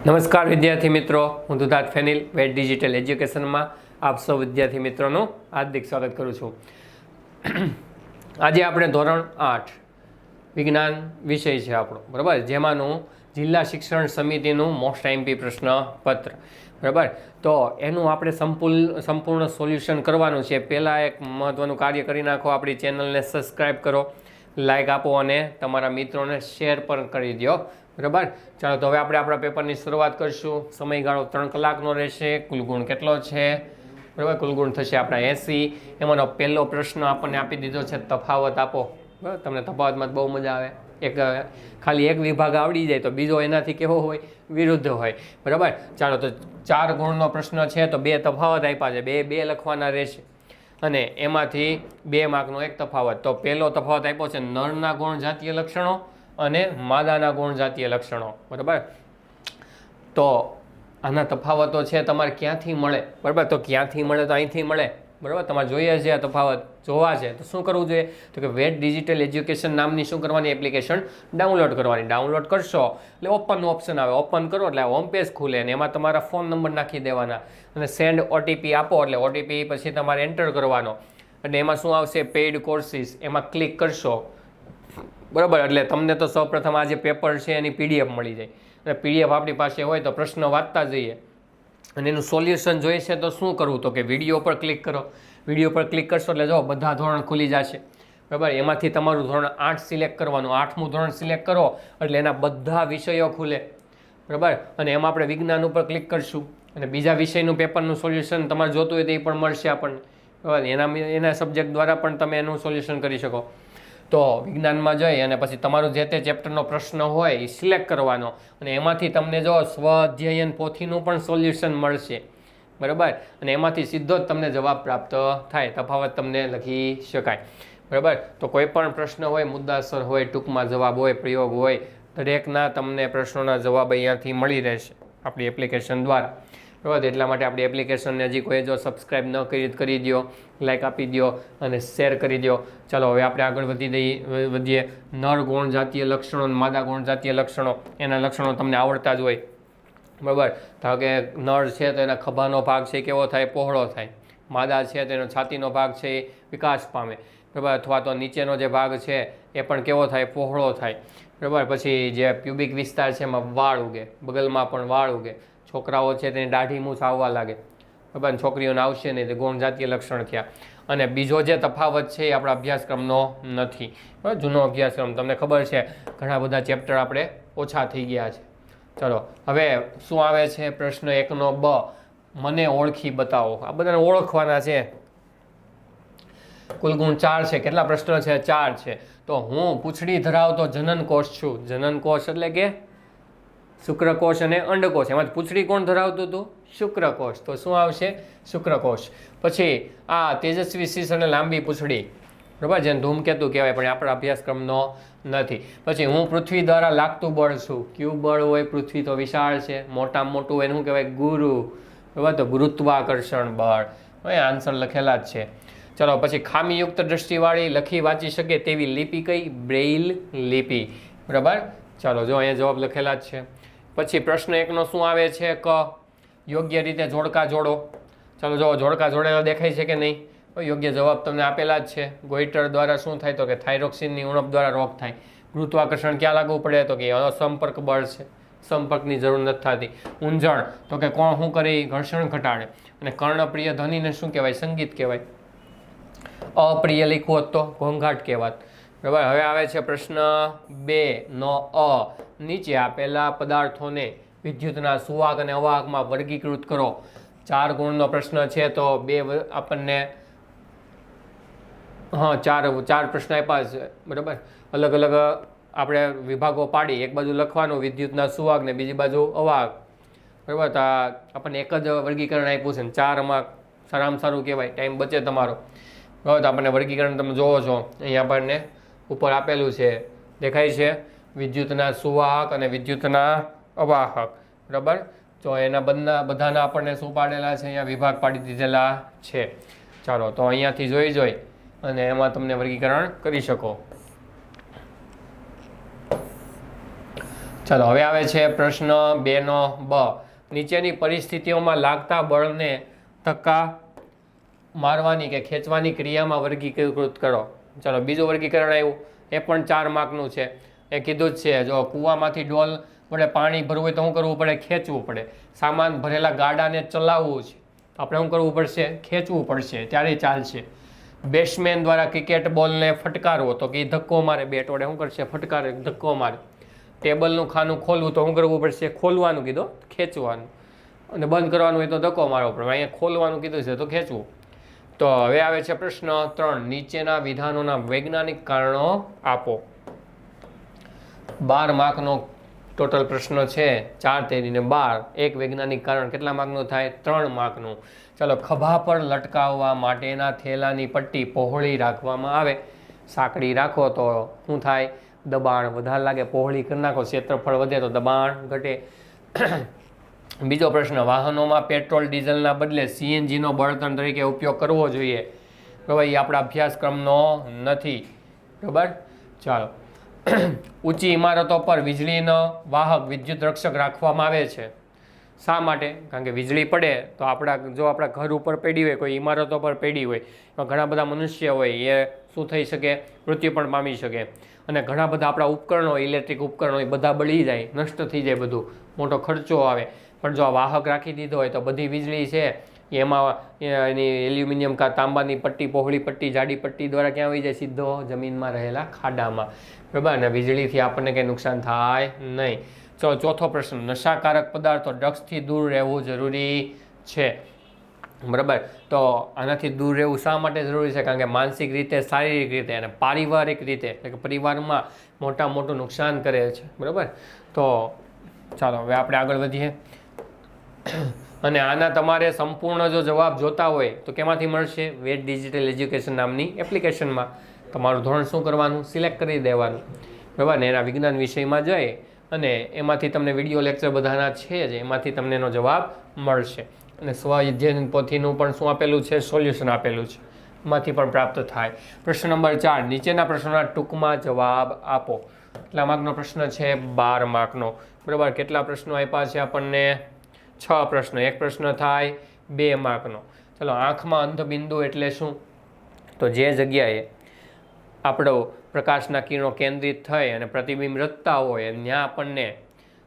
નમસ્કાર વિદ્યાર્થી મિત્રો, હું દુધાત ફેનિલ વેટ ડિજિટલ એજ્યુકેશનમાં આપ સૌ વિદ્યાર્થી મિત્રોનું હાર્દિક સ્વાગત કરું છું. આજે આપણે ધોરણ આઠ, વિજ્ઞાન વિષય છે આપણો, બરાબર? જેમાંનું જિલ્લા શિક્ષણ સમિતિનું મોસ્ટ એમપી પ્રશ્નપત્ર, બરાબર? તો એનું આપણે સંપૂર્ણ સંપૂર્ણ સોલ્યુશન કરવાનું છે. પહેલાં એક મહત્ત્વનું કાર્ય કરી નાખો આપણી ચેનલને સબસ્ક્રાઈબ કરો લાઇક આપો અને તમારા મિત્રોને શેર પણ કરી દો બરાબર? ચાલો, તો હવે આપણે આપણા પેપરની શરૂઆત કરીશું. સમયગાળો ત્રણ કલાકનો રહેશે. કુલ ગુણ કેટલો છે? બરાબર કુલ ગુણ થશે આપણા એસી. એમાંનો પહેલો પ્રશ્ન આપણને આપી દીધો છે, તફાવત આપો. બરાબર, તમને તફાવતમાં બહુ મજા આવે. એક ખાલી એક વિભાગ આવડી જાય તો બીજો એનાથી કેવો હોય? વિરુદ્ધ હોય. બરાબર? ચાલો, તો ચાર ગુણનો પ્રશ્ન છે, તો બે તફાવત આપ્યા છે. બે બે લખવાના રહેશે. અને એમાંથી બે માર્કનો એક તફાવત. તો પહેલો તફાવત આપ્યો છે, નરના ગુણ જાતીય લક્ષણો. અને માદાના ગુણજાતીય લક્ષણો, બરાબર? તો આના તફાવતો છે તમારે ક્યાંથી મળે? બરાબર? તો ક્યાંથી મળે તો અહીંથી મળે? બરાબર? તમારે જોઈએ છે આ તફાવત, જોવા છે. તો શું કરવું જોઈએ? તો કે વેટ ડિજિટલ એજ્યુકેશન નામની શું કરવાની એપ્લિકેશન? ડાઉનલોડ કરવાની. ડાઉનલોડ કરશો, એટલે ઓપનનું ઓપ્શન આવે. ઓપન કરો એટલે હોમ પેજ ખુલે અને એમાં તમારા ફોન નંબર નાખી દેવાના. અને સેન્ડ ઓટીપી આપો એટલે ઓટીપી પછી તમારે એન્ટર કરવાનો. અને એમાં શું આવશે? Paid courses. એમાં ક્લિક કરશો. બરાબર, એટલે તમને તો સૌપ્રથમ આ જે પેપર છે એની પીડીએફ મળી જાય. અને પીડીએફ આપણી પાસે હોય તો પ્રશ્ન વાંચતા જઈએ. અને એનું સોલ્યુશન જોઈએ છે તો શું કરવું? તો કે વીડિયો પર ક્લિક કરો. વીડિયો પર ક્લિક કરશો એટલે જો બધા ધોરણ ખુલી જશે. બરાબર, એમાંથી તમારું ધોરણ આઠ સિલેક્ટ કરવાનું. આઠમું ધોરણ સિલેક્ટ કરો, એટલે એના બધા વિષયો ખુલે. બરાબર, અને એમાં આપણે વિજ્ઞાન ઉપર ક્લિક કરશું. અને બીજા વિષયનું પેપરનું સોલ્યુશન તમારે જોતું હોય તો એ પણ મળશે આપણને. બરાબર, એના એના સબ્જેક્ટ દ્વારા પણ તમે એનું સોલ્યુશન કરી શકો. તો વિજ્ઞાનમાં જઈ અને પછી તમારું જે તે ચેપ્ટરનો પ્રશ્ન હોય એ સિલેક્ટ કરવાનો. અને એમાંથી તમને જો સ્વ અધ્યયન પોથીનું પણ સોલ્યુશન મળશે. બરાબર? અને એમાંથી સીધો જ તમને જવાબ પ્રાપ્ત થાય, તફાવત તમને લખી શકાય. બરાબર? તો કોઈ પણ પ્રશ્ન હોય, મુદ્દાસર હોય, ટૂંકમાં જવાબ હોય, પ્રયોગ હોય, દરેકના તમને પ્રશ્નોના જવાબ અહીંયાથી મળી રહેશે. આપણી એપ્લિકેશન દ્વારા. બરાબર એટલા માટે આપણી એપ્લિકેશનને હજી કોઈ જો સબસ્ક્રાઈબ ન કરી કરી દો લાઇક આપી દો અને શેર કરી દો ચાલો, હવે આપણે આગળ વધી દઈએ વધીએ. નર ગુણ જાતીય લક્ષણો અને માદા ગુણ જાતીય લક્ષણો. એના લક્ષણો તમને આવડતા જ હોય. બરાબર? ધારો કે નળ છે તો એના ખભાનો ભાગ છે કેવો થાય? પહોળો થાય. માદા છે તો એનો છાતીનો ભાગ છે એ વિકાસ પામે. બરાબર? અથવા તો નીચેનો જે ભાગ છે એ પણ કેવો થાય? પહોળો થાય. બરાબર? પછી જે પ્યુબિક વિસ્તાર છે એમાં વાળ ઉગે. બગલમાં પણ વાળ ઉગે. છોકરાઓ છે તેની દાઢી મૂછ આવવા લાગે. બરાબર છોકરીઓને આવશે નહીં તે ગુણ જાતીય લક્ષણ થયા. અને બીજો જે તફાવત છે એ આપણા અભ્યાસક્રમનો નથી. બરાબર? જૂનો અભ્યાસક્રમ, તમને ખબર છે, ઘણા બધા ચેપ્ટર આપણે ઓછા થઈ ગયા છે. ચલો, હવે શું આવે છે? પ્રશ્ન એકનો બ. મને ઓળખી બતાવો. આ બધાને ઓળખવાના છે. કુલ ગુણ ચાર છે. કેટલા પ્રશ્નો છે? ચાર છે. તો હું પૂંછડી ધરાવતો જનન કોષ છું. જનન કોષ એટલે કે શુક્રકોષ અને અંડકોષ. એમાંથી પૂંછડી કોણ ધરાવતું હતું? શુક્રકોષ. તો શું આવશે? શુક્રકોષ. પછી આ તેજસ્વી શીશ અને લાંબી પૂંછડી. બરાબર? જેને ધૂમકેતુ કહેવાય, પણ આપણા અભ્યાસક્રમનો નથી. પછી હું પૃથ્વી દ્વારા લાગતું બળ છું ક્યુ બળ હોય? પૃથ્વી તો વિશાળ છે. મોટામાં મોટું એનું કહેવાય? ગુરુ. બરાબર? તો ગુરુત્વાકર્ષણ બળ. હવે આન્સર લખેલા જ છે. ચલો, પછી ખામીયુક્ત દ્રષ્ટિવાળી લખી વાંચી શકે તેવી લિપિ કઈ? બ્રેઇલ લિપિ. બરાબર? ચાલો, જો અહીંયા જવાબ લખેલા જ છે. પછી પ્રશ્ન એકનો શું આવે છે? ક. યોગ્ય રીતે જોડકા જોડો. ચાલો જો જોડકા જોડેલા દેખાય છે કે નહીં? યોગ્ય જવાબ તમને આપેલા જ છે. ગોઈટર દ્વારા શું થાય? તો કે થાઇરોક્સિનની ઉણપ દ્વારા રોગ થાય. ગુરુત્વાકર્ષણ ક્યાં લાગવું પડે? તો કે અસંપર્ક બળ છે. સંપર્કની જરૂર નથી થતી. ઊંઝણ. તો કે કોણ શું કરે? ઘર્ષણ ઘટાડે. અને કર્ણપ્રિય ધ્વનિને શું કહેવાય? સંગીત કહેવાય. અપ્રિય લખવું હોત તો ઘોંઘાટ કહેવાત. બરાબર હવે આવે છે પ્રશ્ન બે, નો અ. નીચે આપેલા પદાર્થોને વિદ્યુતના સુવાહક અને અવાહકમાં વર્ગીકૃત કરો. ચાર ગુણનો પ્રશ્ન છે તો બે આપણને હા, ચાર ચાર પ્રશ્ન આપ્યા છે. બરાબર? અલગ અલગ આપણે વિભાગો પાડી. એક બાજુ લખવાનું, વિદ્યુતના સુવાહક ને બીજી બાજુ અવાહક. બરાબર? તો આપણને એક જ વર્ગીકરણ આપ્યું છે ને ચારમાં સારામાં સારું કહેવાય. ટાઈમ બચે તમારો. બરાબર આપણને વર્ગીકરણ તમે જોવો છો. અહીંયા આપણને ઉપર આપેલું છે. દેખાય છે? વિદ્યુતના સુવાહક અને વિદ્યુતના અવાહક. બરાબર? તો એના બધા બધાના આપણને શું પાડેલા છે? અહીંયા વિભાગ પાડી દીધેલા છે. ચાલો, તો અહીંયાથી જોઈ જોઈ અને એમાં તમને વર્ગીકરણ કરી શકો. ચાલો, હવે આવે છે પ્રશ્ન બેનો બ. નીચેની પરિસ્થિતિઓમાં લાગતા બળને ધક્કા મારવાની કે ખેંચવાની ક્રિયામાં વર્ગીકૃત કરો. ચાલો, બીજું વર્ગીકરણ આવ્યું. એ પણ ચાર માર્કનું છે. એ કીધું જ છે, જો કૂવામાંથી ડોલ વડે પાણી ભરવું હોય તો શું કરવું પડે? ખેંચવું પડે. સામાન ભરેલા ગાડાને ચલાવવું છે. આપણે શું કરવું પડશે? ખેંચવું પડશે. ત્યારે ચાલશે. બેટ્સમેન દ્વારા ક્રિકેટ બોલને ફટકારવો. તો કે એ ધક્કો મારે બેટ વડે. શું કરશે? ફટકારે, ધક્કો મારે. ટેબલનું ખાનું ખોલવું તો શું કરવું પડશે? ખોલવાનું કીધું. ખેંચવાનું. અને બંધ કરવાનું હોય તો ધક્કો મારવો પડે. અહીંયા ખોલવાનું કીધું છે તો ખેંચવું. તો હવે આવે છે પ્રશ્ન ત્રણ. નીચેના વિધાનોના વૈજ્ઞાનિક કારણો આપો. બાર માર્કનો ટોટલ પ્રશ્ન છે. ચાર તેરીને બાર. એક વૈજ્ઞાનિક કારણ કેટલા માર્કનું થાય? ત્રણ માર્કનું. ચાલો, ખભા પર લટકાવવા માટેના થેલાની પટ્ટી પહોળી રાખવામાં આવે. સાંકડી રાખો તો શું થાય? દબાણ વધારે લાગે, પહોળી કરી નાખો. ક્ષેત્રફળ વધે તો દબાણ ઘટે. બીજો પ્રશ્ન, વાહનોમાં પેટ્રોલ, ડીઝલના બદલે સીએનજીનો બળતણ તરીકે ઉપયોગ કરવો જોઈએ? બરાબર એ આપણા અભ્યાસક્રમનો નથી. બરાબર? ચાલો. ઊંચી ઇમારતો પર વીજળીનો વાહક વિદ્યુત રક્ષક રાખવામાં આવે છે. શા માટે? કારણ કે વીજળી પડે તો આપણા, જો આપણા ઘર ઉપર પડી હોય, કોઈ ઇમારતો પર પડી હોય, એમાં ઘણા બધા મનુષ્ય હોય, એ શું થઈ શકે? મૃત્યુ પણ પામી શકે. અને ઘણા બધા આપણા ઉપકરણો, ઇલેક્ટ્રિક ઉપકરણો, એ બધા બળી જાય, નષ્ટ થઈ જાય બધું. મોટો ખર્ચો આવે. પણ જો આ વાહક રાખી દીધો હોય તો બધી વીજળી છે, એમાં એની એલ્યુમિનિયમ કા તાંબાની પટ્ટી, પહોળી પટ્ટી, જાડી પટ્ટી દ્વારા ક્યાં આવી જાય? સીધો જમીનમાં રહેલા ખાડામાં. બરાબર? અને વીજળીથી આપણને કંઈ નુકસાન થાય નહીં. ચલો, ચોથો પ્રશ્ન. નશાકારક પદાર્થો ડ્રગ્સથી દૂર રહેવું જરૂરી છે. બરાબર? તો આનાથી દૂર રહેવું શા માટે જરૂરી છે? કારણ કે માનસિક રીતે, શારીરિક રીતે અને પારિવારિક રીતે, એટલે કે પરિવારમાં મોટા મોટું નુકસાન કરે છે. બરાબર? તો ચાલો, હવે આપણે આગળ વધીએ. અને આના તમારે સંપૂર્ણ જો જવાબ જોતા હોય, તો કેમાંથી મળશે? વેટ ડિજિટલ એજ્યુકેશન નામની એપ્લિકેશનમાં. તમારું ધોરણ શું કરવાનું? સિલેક્ટ કરી દેવાનું. બરાબર? ને એના વિજ્ઞાન વિષયમાં જઈ અને એમાંથી તમને વીડિયો લેક્ચર બધાના છે જ, એમાંથી તમને એનો જવાબ મળશે. અને સ્વ અધ્યયન પોથીનું પણ શું આપેલું છે? સોલ્યુશન આપેલું છે. એમાંથી પણ પ્રાપ્ત થાય. પ્રશ્ન નંબર ચાર, નીચેના પ્રશ્નોના ટૂંકમાં જવાબ આપો. કેટલા માર્કનો પ્રશ્ન છે? બાર માર્કનો. બરાબર? કેટલા પ્રશ્નો આપ્યા છે આપણને? છ પ્રશ્ન. એક પ્રશ્ન થાય, બે માર્કનો. ચલો, આંખમાં અંધબિંદુ એટલે શું? તો જે જગ્યાએ આપણો પ્રકાશના કિરણો કેન્દ્રિત થઈ અને પ્રતિબિંબ રચતા હોય, ત્યાં આપણને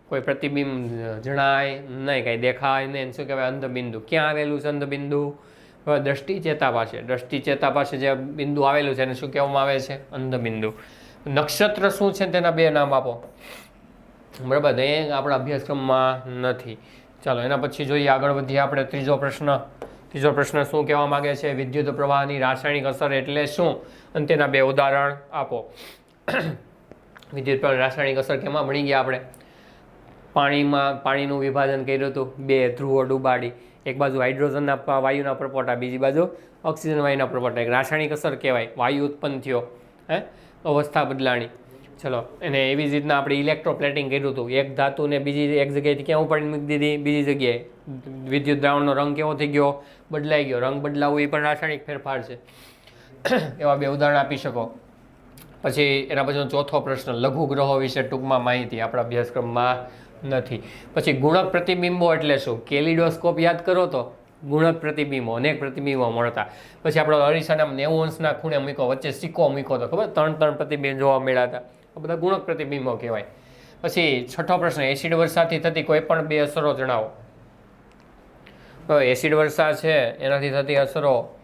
કોઈ પ્રતિબિંબ જણાય નહીં, કાંઈ દેખાય નહીં. શું કહેવાય? અંધબિંદુ. ક્યાં આવેલું છે અંધબિંદુ? હવે દ્રષ્ટિ ચેતા પાસે. દ્રષ્ટિ ચેતા પાસે જે બિંદુ આવેલું છે એને શું કહેવામાં આવે છે? અંધબિંદુ. નક્ષત્ર શું છે? તેના બે નામ આપો. બરાબર? એ આપણા અભ્યાસક્રમમાં નથી. ચાલો, એના પછી જોઈએ આગળ વધીએ આપણે ત્રીજો પ્રશ્ન. ત્રીજો પ્રશ્ન શું કહેવા માગે છે? વિદ્યુત પ્રવાહની રાસાયણિક અસર એટલે શું? અને તેના બે ઉદાહરણ આપો. વિદ્યુત પ્રવાહ રાસાયણિક અસર કેમાં ભણી ગયા આપણે? પાણીમાં, પાણીનું વિભાજન કર્યું હતું. બે ધ્રુવો ડૂબાડી. એક બાજુ હાઇડ્રોજનના વાયુના પ્રપોટા, બીજી બાજુ ઓક્સિજન વાયુના પ્રપોટા. એક રાસાયણિક અસર કહેવાય. વાયુ ઉત્પન્ન થયો. હે? અવસ્થા બદલાણી. ચલો અને એવી જ રીતના આપણે ઇલેક્ટ્રોપ્લેટિંગ કર્યું હતું. એક ધાતુને બીજી એક જગ્યાએથી ક્યાં ઉપાડી મૂકી દીધી? બીજી જગ્યાએ. વિદ્યુત દ્રાવણનો રંગ કેવો થઈ ગયો? બદલાઈ ગયો. રંગ બદલાવવું એ પણ રાસાયણિક ફેરફાર છે. એવા બે ઉદાહરણ આપી શકો. પછી એના પછીનો ચોથો પ્રશ્ન, લઘુ ગ્રહો વિશે ટૂંકમાં માહિતી. આપણા અભ્યાસક્રમમાં નથી. પછી ગુણક પ્રતિબિંબો એટલે શું? કેલિડોસ્કોપ યાદ કરો તો? ગુણક પ્રતિબિંબો, અનેક પ્રતિબિંબો મળતા. પછી આપણો અરીસાના નેવું અંશના ખૂણે મૂક્યો, વચ્ચે સિક્કો મૂક્યો તો ખબર? ત્રણ ત્રણ પ્રતિબિંબ જોવા મળ્યા હતા. આ બધા ગુણક પ્રતિબિંબો કહેવાય. પછી છઠ્ઠો પ્રશ્ન, એસિડ વર્ષાથી થતી કોઈ પણ બે અસરો જણાવો. એસિડ વર્ષા છે, એનાથી થતી અસરો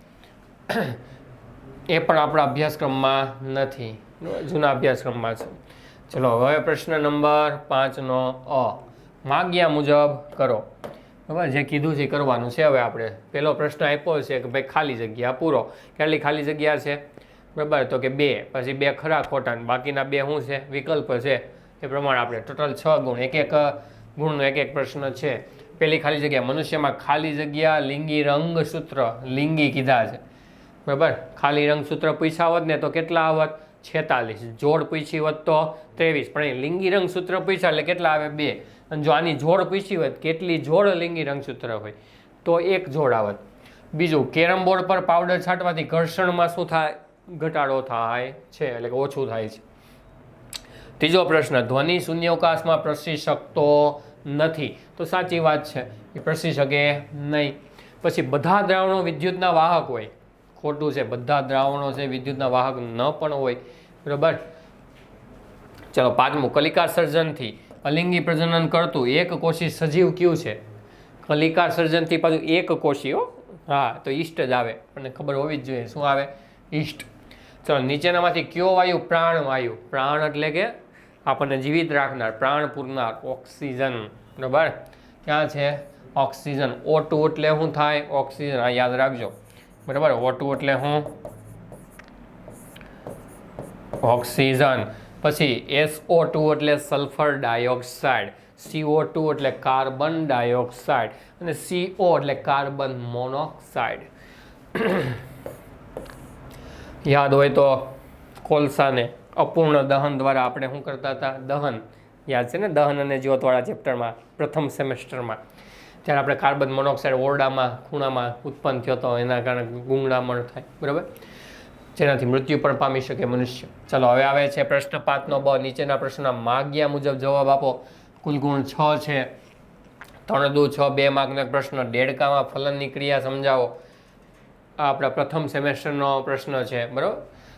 એ પણ આપણા અભ્યાસક્રમમાં નથી. જૂના અભ્યાસક્રમમાં છે. ચલો, હવે પ્રશ્ન નંબર પાંચનો અ. માગ્યા મુજબ કરો. બરાબર? જે કીધું છે કરવાનું છે. હવે આપણે પહેલો પ્રશ્ન આપ્યો છે કે ભાઈ ખાલી જગ્યા પૂરો. કેટલી ખાલી જગ્યા છે? બરાબર, તો કે બે, પછી બે ખરા ખોટા બાકીના બે શું છે? વિકલ્પ છે. એ પ્રમાણે આપણે ટોટલ છ ગુણ, એક એક ગુણનો એક એક પ્રશ્ન છે. પહેલી ખાલી જગ્યા, મનુષ્યમાં ખાલી જગ્યા, લિંગી રંગ સૂત્ર, લિંગી કીધા છે. બરાબર? ખાલી રંગસૂત્ર પૂછ્યા હોત ને તો કેટલા આવત? છેતાલીસ. જોડ પૂછી હોત તો ત્રેવીસ. પણ એ લિંગી રંગ સૂત્ર પૂછ્યા એટલે કેટલા આવે? બે. અને જો આની જોડ પૂછી હોત, કેટલી જોડ લિંગી રંગ સૂત્ર હોય? તો એક જોડ આવત. બીજું, કેરમ બોર્ડ પર પાવડર છાંટવાથી ઘર્ષણમાં શું થાય? ઘટાડો થાય છે એટલે કે ઓછું થાય છે. ત્રીજો પ્રશ્ન, ધ્વનિ શૂન્યાવકાશમાં પ્રસરી શકતો નથી. તો સાચી વાત છે, એ પ્રસરી શકે નહીં. પછી બધા દ્રાવણો વિદ્યુતના વાહક હોય. ખોટું છે, બધા દ્રાવણો છે, વિદ્યુતના વાહક ન પણ હોય. બરાબર? ચલો, પાંચમું, કલિકા સર્જનથી અલિંગી પ્રજનન કરતું એક કોશી સજીવ કયું છે? કલિકા સર્જનથી પાછું એક કોશી હો. હા, તો ઈષ્ટ જ આવે. આપણને ખબર હોવી જ જોઈએ શું આવે. ઈષ્ટ. ચલો, નીચેનામાંથી કયો વાયુ? પ્રાણ વાયુ. પ્રાણ એટલે કે આપણને જીવિત રાખનાર, પ્રાણ પૂરનાર, ઓક્સિજન. બરાબર? ક્યાં છે? ઓક્સિજન. ઓ ટુ એટલે શું થાય? ઓક્સિજન. આ યાદ રાખજો. બરાબર? ઓ ટુ એટલે શું? ઓક્સિજન. પછી એસઓ ટુ એટલે સલ્ફર ડાયોક્સાઇડ. સીઓ ટુ એટલે કાર્બન ડાયોક્સાઇડ. અને સીઓ એટલે કાર્બન મોનોક્સાઇડ. યાદ હોય તો કોલસાને અપૂર્ણ દહન દ્વારા આપણે શું કરતા હતા? દહન. યાદ છે ને? દહન અને જ્યોતવાળા ચેપ્ટરમાં, પ્રથમ સેમેસ્ટરમાં. ત્યારે આપણે કાર્બન મોનોક્સાઇડ ઓરડામાં, ખૂણામાં ઉત્પન્ન થયો હતો એના કારણે ગુંગળામણ થાય. બરાબર? જેનાથી મૃત્યુ પણ પામી શકે મનુષ્ય. ચલો, હવે આવે છે પ્રશ્ન પાંચનો બ. નીચેના પ્રશ્નના માગ્યા મુજબ જવાબ આપો. કુલ ગુણ છ છે. ત્રણ દુ છ, બે માર્ગનો પ્રશ્ન. દેડકામાં ફલનની ક્રિયા સમજાવો. આપણા પ્રથમ સેમેસ્ટરનો પ્રશ્ન છે, બરાબર?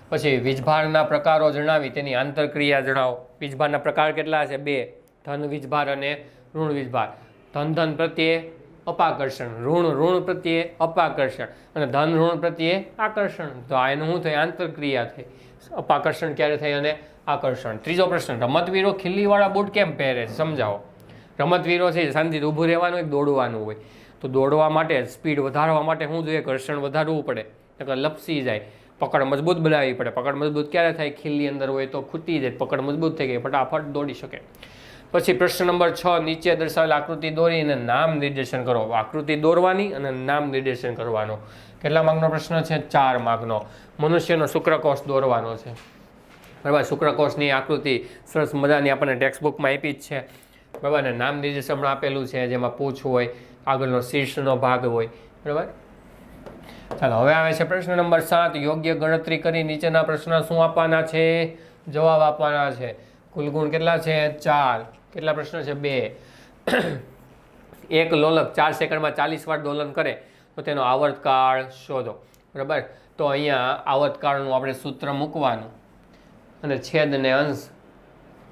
પછી વીજભારના પ્રકારો જણાવી, તેની આંતરક્રિયા જણાવો. વીજભારના પ્રકાર કેટલા છે? બે. ધન વીજભાર અને ઋણ વીજભાર. ધન ધન પ્રત્યે અપાકર્ષણ. ઋણ ઋણ પ્રત્યે અપાકર્ષણ. અને ધન ઋણ પ્રત્યે આકર્ષણ. તો આ એનું શું થાય આંતરક્રિયા થઈ. અપાકર્ષણ ક્યારે થઈ અને આકર્ષણ? ત્રીજો પ્રશ્ન, રમતવીરો ખીલ્લીવાળા બૂટ કેમ પહેરે સમજાવો. રમતવીરો છે, શાંતિથી ઊભું રહેવાનું હોય દોડવાનું હોય? તો દોડવા માટે, સ્પીડ વધારવા માટે શું જોઈએ ઘર્ષણ વધારવું પડે, નકર લપસી જાય. પકડ મજબૂત બનાવવી પડે. પકડ મજબૂત ક્યારે થાય? ખીલ્લી અંદર હોય તો ખૂટી જાય. પકડ મજબૂત થઈ ગઈ, ફટાફટ દોડી શકે. પછી પ્રશ્ન નંબર છ, નીચે દર્શાવેલ આકૃતિ દોરીને નામ નિર્દેશન કરો. આકૃતિ દોરવાની અને નામ નિર્દેશન કરવાનો. કેટલા માર્ગનો પ્રશ્ન છે? ચાર માર્ગનો મનુષ્યનો શુક્રકોષ દોરવાનો છે. બરાબર, શુક્રકોષની આકૃતિ સરસ મજાની આપણને ટેક્સ્ટ બુકમાં આપી જ છે. બરાબર ને નામ નિર્દેશન હમણાં આપેલું છે, જેમાં પૂછ હોય આગળનો શીર્ષનો ભાગ હોય. બરાબર? ચાલો, હવે આવે છે પ્રશ્ન નંબર સાત. યોગ્ય ગણતરી કરી નીચેના પ્રશ્ન શું આપવાના છે? જવાબ આપવાના છે. કુલ ગુણ કેટલા છે? ચાર. કેટલા પ્રશ્ન છે? બે. એક લોલક ચાર સેકન્ડમાં ચાલીસ વાર દોલન કરે તો તેનો આવર્તકાળ શોધો. બરાબર? તો અહીંયા આવર્તકાળનું આપણે સૂત્ર મૂકવાનું. અને છેદને અંશ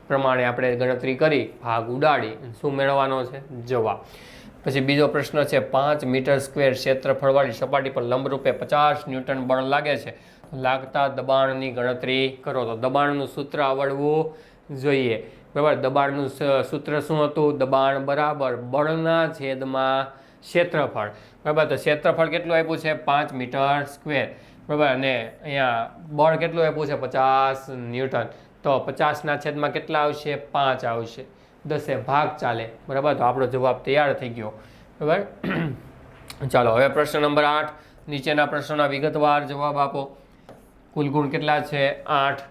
પ્રમાણે આપણે ગણતરી કરી, ભાગ ઉડાડી શું મેળવવાનો છે? જવાબ. પછી બીજો પ્રશ્ન છે, પાંચ મીટર સ્ક્વેર ક્ષેત્રફળવાળી સપાટી પર લંબરૂપે પચાસ ન્યૂટન બળ લાગે છે. લાગતા દબાણની ગણતરી કરો તો દબાણનું સૂત્ર આવડવું જોઈએ. બરાબર, દબાણનું સૂત્ર શું હતું? દબાણ બરાબર બળના છેદમાં ક્ષેત્રફળ. બરાબર, તો ક્ષેત્રફળ કેટલું આપ્યું છે? પાંચ મીટર સ્ક્વેર. બરાબર, અને અહીંયા બળ કેટલું આપ્યું છે? પચાસ ન્યૂટન. તો પચાસના છેદમાં કેટલા આવશે? પાંચ આવશે. દસે ભાગ ચાલે. બરાબર? તો આપણો જવાબ તૈયાર થઈ ગયો. બરાબર? ચાલો, હવે પ્રશ્ન નંબર આઠ. નીચેના પ્રશ્નોના વિગતવાર જવાબ આપો. કુલ ગુણ કેટલા છે? આઠ.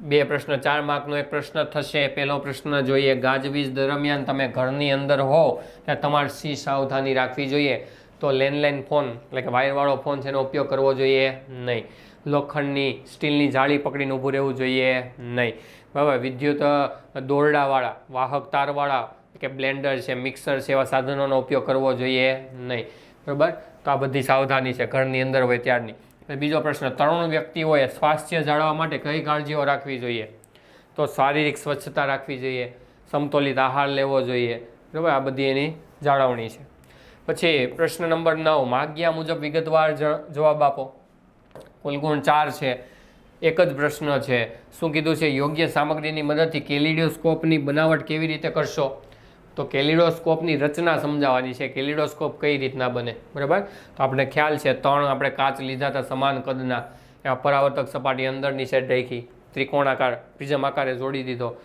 બે પ્રશ્ન, ચાર માર્કનો એક પ્રશ્ન થશે. પહેલો પ્રશ્ન જોઈએ, ગાજવીજ દરમિયાન તમે ઘરની અંદર હો ત્યાં તમારે સી સાવધાની રાખવી જોઈએ. તો લેન્ડલાઇન ફોન, એટલે કે વાયરવાળો ફોન છે, એનો ઉપયોગ કરવો જોઈએ નહીં. લોખંડની, સ્ટીલની જાળી પકડીને ઊભું રહેવું જોઈએ નહીં. બરાબર વિદ્યુત દોરડાવાળા, વાહક તારવાળા કે બ્લેન્ડર છે, મિક્સર છે એવા સાધનોનો ઉપયોગ કરવો જોઈએ નહીં. બરાબર? તો આ બધી સાવધાની છે ઘરની અંદર હોય ત્યારની. બીજો પ્રશ્ન, તરુણ હોય સ્વાસ્થ્ય જાળવવા માટે કઈ કાળજીઓ રાખવી જોઈએ? તો શારીરિક સ્વચ્છતા રાખવી જોઈએ, સમતોલિત આહાર લેવો જોઈએ. બરાબર? આ બધી એની જાળવણી છે. પછી પ્રશ્ન નંબર નવ, માગ્યા મુજબ વિગતવાર જવાબ આપો. કુલ ગુણ ચાર છે. એક જ પ્રશ્ન છે, શું કીધું છે, યોગ્ય સામગ્રીની મદદથી કેલિડોસ્કોપની બનાવટ કેવી રીતે કરશો? તો કેલિડોસ્કોપની રચના સમજાવવાની છે, કેલિડોસ્કોપ કઈ રીતના બને? બરાબર? તો આપણે ખ્યાલ છે, ત્રણ આપણે કાચ લીધા હતા સમાન કદના. એવા પરાવર્તક સપાટી અંદરની સાઈડ રાખી, ત્રિકોણાકાર પ્રિઝમ આકારે જોડી દીધો.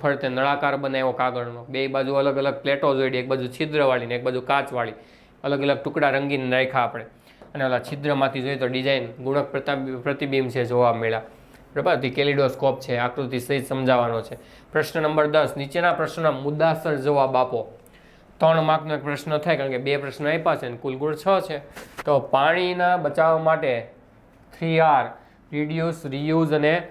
ફરતે નળાકાર બનાવ્યો કાગળનો. બે બાજુ અલગ અલગ પ્લેટો જોડી, એક બાજુ છિદ્રવાળી ને એક બાજુ કાચવાળી. અલગ અલગ ટુકડા રંગીને રાખ્યા આપણે. અને ઓલા છિદ્રમાંથી જોઈએ તો ડિઝાઇન ગુણક પ્રતિબિંબ છે જોવા મળ્યા. બરાબર? કેલિડોસ્કોપ છે, આકૃતિ સહિત સમજાવવાનો છે. પ્રશ્ન નંબર દસ, નીચેના પ્રશ્નના મુદ્દાસર જવાબ આપો. ત્રણ માર્કનો એક પ્રશ્ન થાય કારણ કે બે પ્રશ્ન આપ્યા છે અને કુલ ગુણ છ છે. તો પાણીના બચાવ માટે થ્રી આર રિડ્યુસ રિયુઝ અને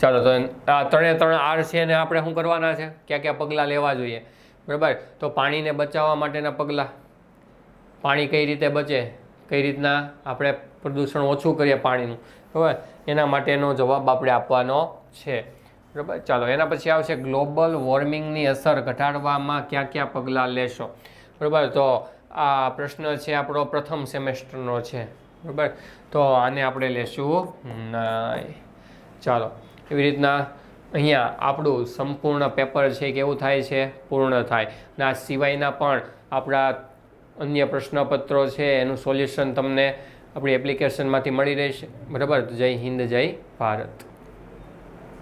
ચાલો તો આ ત્રણે ત્રણ આર છે એને આપણે શું કરવાના છે? ક્યાં ક્યાં પગલાં લેવા જોઈએ? બરાબર? તો પાણીને બચાવવા માટેના પગલાં પાણી કઈ રીતે બચે, કઈ રીતના આપણે પ્રદૂષણ ઓછું કરીએ પાણીનું, બરાબર? એના માટેનો જવાબ આપણે આપવાનો છે, બરાબર? ચાલો, એના પછી આવશે ગ્લોબલ વોર્મિંગની અસર ઘટાડવામાં ક્યાં ક્યાં પગલાં લેશો, બરાબર? તો આ પ્રશ્ન છે આપણો પ્રથમ સેમેસ્ટરનો છે, બરાબર? તો આને આપણે લેશું ચાલો, એવી રીતના અહીંયા આપણું સંપૂર્ણ પેપર છે કેવું થાય છે? પૂર્ણ થાય. આ સિવાયના પણ આપણા અન્ય પ્રશ્નપત્રો છે, એનું સોલ્યુશન તમને આપણી એપ્લિકેશનમાંથી મળી રહેશે. બરાબર? જય હિન્દ, જય ભારત.